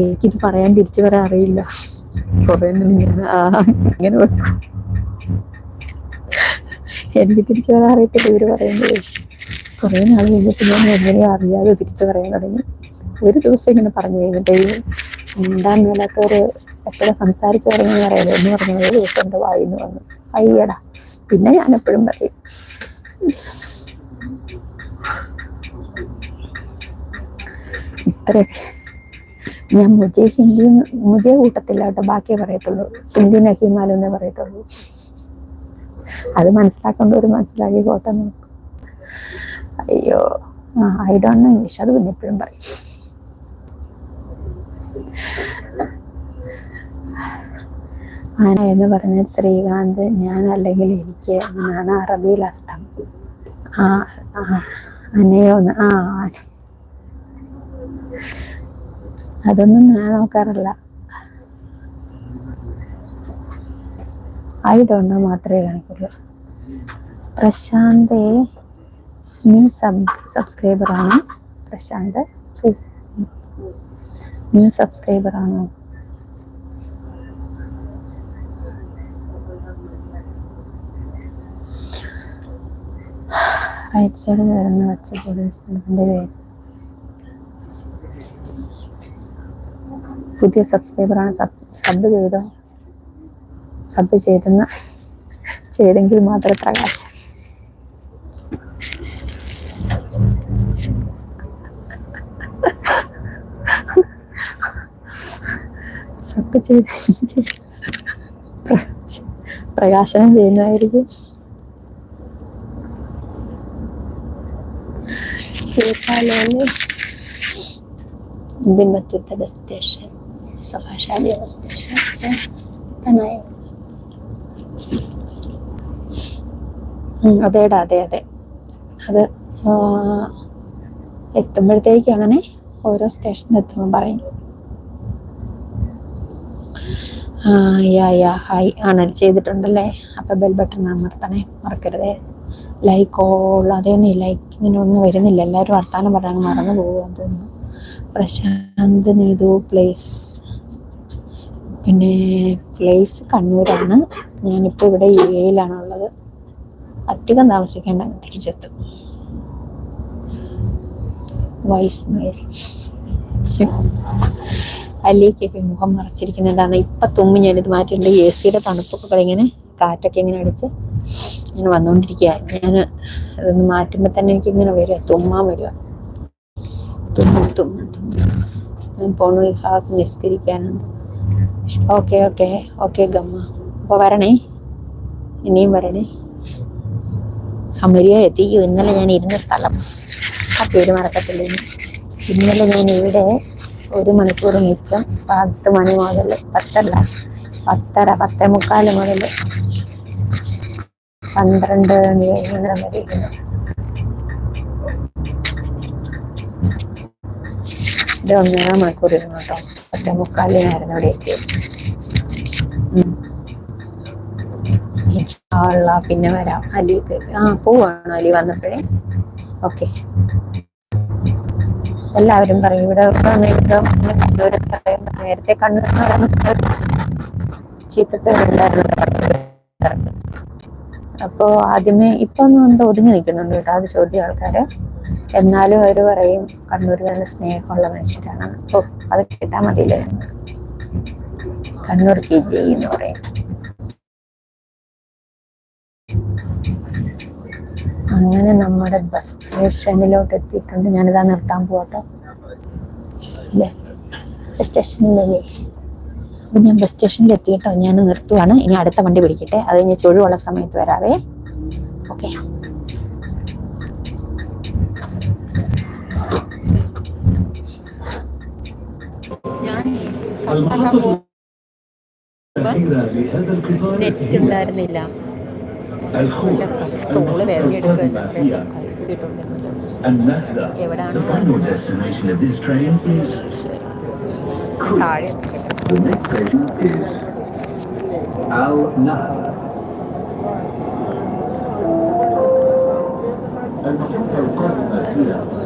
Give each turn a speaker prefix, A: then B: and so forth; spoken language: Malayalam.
A: എനിക്കിത് പറയാൻ തിരിച്ചു വരാൻ അറിയില്ല. കുറെ ഞാൻ വെക്കും. എനിക്ക് തിരിച്ചു വരാൻ അറിയത്തില്ല ഇവർ പറയുന്നത്. കുറെ നാൾ കഴിഞ്ഞപ്പോൾ ഞാൻ എങ്ങനെയോ അറിയാതെ തിരിച്ചു പറയാൻ തുടങ്ങി. ഒരു ദിവസം ഇങ്ങനെ പറഞ്ഞു കഴിഞ്ഞിട്ട് ഉണ്ടാൻ മേലാത്തവര് എപ്പോഴും സംസാരിച്ചു തുടങ്ങി അറിയാലോ എന്ന് പറഞ്ഞ ഒരു ദിവസം എന്റെ വായിന്ന് വന്നു. അയ്യടാ പിന്നെ ഞാൻ എപ്പോഴും പറയും. ഇത്രയൊക്കെ. ഞാൻ മുജെ ഹിന്ദി മുജെ കൂട്ടത്തില്ല കേട്ടോ ബാക്കിയേ പറയത്തുള്ളൂ. ഹിന്ദി നഹിമാലെന്നേ പറയത്തുള്ളൂ. അത് മനസ്സിലാക്കേണ്ട ഒരു മനസ്സിലാക്കി കോട്ടെ അയ്യോ. ഐ ഡോണ്ട് നോ ഇംഗ്ലീഷ് അത് പിന്നെ എപ്പോഴും പറയും. ആന എന്ന് പറഞ്ഞാൽ ശ്രീകാന്ത് ഞാൻ അല്ലെങ്കിൽ എനിക്ക് എന്നാണ് അറബിയിൽ അർത്ഥം. ആ ആ, അനയോന്ന് ആ ആന. അതൊന്നും ഞാൻ നോക്കാറില്ല. ഐ ഡോണ്ട് മാത്രമേ കാണിക്കുള്ളൂ. പ്രശാന്തേ നീ സബ് സബ്സ്ക്രൈബറാണ് പ്രശാന്ത് പ്ലീസ് ന്യൂ സബ്സ്ക്രൈബറാണോ റൈറ്റ് സൈഡിൽ വരുന്ന വച്ചപ്പോഴും സ്ഥലത്തിന്റെ പേര്. പുതിയ സബ്സ്ക്രൈബറാണ് സബ് സബ് ചെയ്തോ സബ് ചെയ്തെന്ന് ചെയ്തെങ്കിൽ മാത്രം പ്രകാശം. സബ് ചെയ്തെങ്കിൽ പ്രകാശ- പ്രകാശനം ചെയ്യുന്നതായിരിക്കും. കേട്ടാലേ ഇതിന്റെ മറ്റൊരു ബസ് ബസ് സ്റ്റേഷൻ തനായ അതേടാ അതെ അതെ അത് എത്തുമ്പോഴത്തേക്ക് അങ്ങനെ ഓരോ സ്റ്റേഷനിൽ എത്തുമ്പോൾ പറയും. യാ യാ ഹായ് ആണ് ചെയ്തിട്ടുണ്ടല്ലേ? അപ്പം ബെൽ ബട്ടൺ അമർത്തണേ മറക്കരുതേ. ലൈക്ക് ഓൾ അതൊന്നും ലൈക്ക് ഇങ്ങനെ ഒന്നും വരുന്നില്ല. എല്ലാവരും വർത്താനം പറഞ്ഞാൽ മറന്നു പോകുമെന്ന് തോന്നുന്നു പ്രശാന്ത് നീതു പ്ലേസ് പിന്നെ പ്ലേസ് കണ്ണൂരാണ്. ഞാനിപ്പോൾ ഇവിടെ യു എയിലാണുള്ളത് അധികം താമസിക്കേണ്ട തിരിച്ചെത്തും. വൈസ് മെയിൽ അല്ലേക്കൊക്കെ മുഖം മറച്ചിരിക്കുന്നതാണ്. ഇപ്പം തുമ്മി ഞാനിത് മാറ്റിയിട്ടുണ്ട്. എ സിയുടെ തണുപ്പൊക്കെ ഇങ്ങനെ കാറ്റൊക്കെ ഇങ്ങനെ അടിച്ച് ഇങ്ങനെ വന്നുകൊണ്ടിരിക്കുക ഞാൻ ഇതൊന്ന് മാറ്റുമ്പോൾ തന്നെ എനിക്ക് ഇങ്ങനെ വരിക. തുമ്മാൻ വരിക. തുമ്മ തുമ്മ തുമ്മും ഞാൻ പോണു ഈ ഭാഗത്ത് നിസ്കരിക്കാനുണ്ട്. Okay okay. ഓക്കെ ഗമ്മ. അപ്പോൾ വരണേ. ഇനിയും വരണേ. അമരിയോ എത്തിക്കൂ ഇന്നലെ ഞാൻ ഇരുന്ന സ്ഥലം. ആ പേര് മറക്കത്തില്ല ഇനി. ഇന്നലെ ഞാൻ ഇവിടെ ഒരു മണിക്കൂർ മിച്ചം പത്ത് മണി മുതൽ പത്തല്ല പത്തര പത്തേ മുക്കാൽ മുതൽ പന്ത്രണ്ട് മണി വൈകുന്നേരം വരെ ഇരുന്നു ഇത് ഒന്നര മണിക്കൂർ ഇരുന്നു കേട്ടോ. പത്തേ മുക്കാലിനായിരുന്നു ഇവിടെ എത്തിയത്. പിന്നെ വരാം. അലി ആ പോവാണോ അലി വന്നപ്പോഴേ? ഓക്കെ. എല്ലാവരും പറയും ഇവിടെ നേരത്തെ കണ്ണൂർ ചീത്തപ്പേരുണ്ടായിരുന്നു. കണ്ണൂരുകാർക്ക്. അപ്പോ ആദ്യമേ ഇപ്പൊ ഒന്നും എന്തോ ഒതുങ്ങി നിൽക്കുന്നുണ്ട് കേട്ടോ അത് ചോദ്യം ആൾക്കാര്. എന്നാലും അവർ പറയും കണ്ണൂർ നല്ല സ്നേഹമുള്ള മനുഷ്യരാണ്. ഓ അത് കിട്ടാൻ മതിയില്ലേ? കണ്ണൂർ കെ ജി എന്ന് പറയും. അങ്ങനെ നമ്മുടെ ബസ് സ്റ്റേഷനിലോട്ട് എത്തിയിട്ടുണ്ട്. ഞാനിതാ നിർത്താൻ പോകട്ടോ ബസ് സ്റ്റേഷനിലല്ലേ? അപ്പൊ ഞാൻ ബസ് സ്റ്റേഷനിൽ എത്തിയിട്ടോ ഞാൻ നിർത്തുവാണ്. ഇനി അടുത്ത വണ്ടി പിടിക്കട്ടെ. അത് കഴിഞ്ഞ് ചൊഴിവുള്ള സമയത്ത് വരാവേ. ഓക്കെ. നെറ്റ് ഉണ്ടായിരുന്നില്ല തോൾ വേദന
B: എടുക്കുന്നുണ്ട്
A: എവിടാണ്? താഴെ
B: And the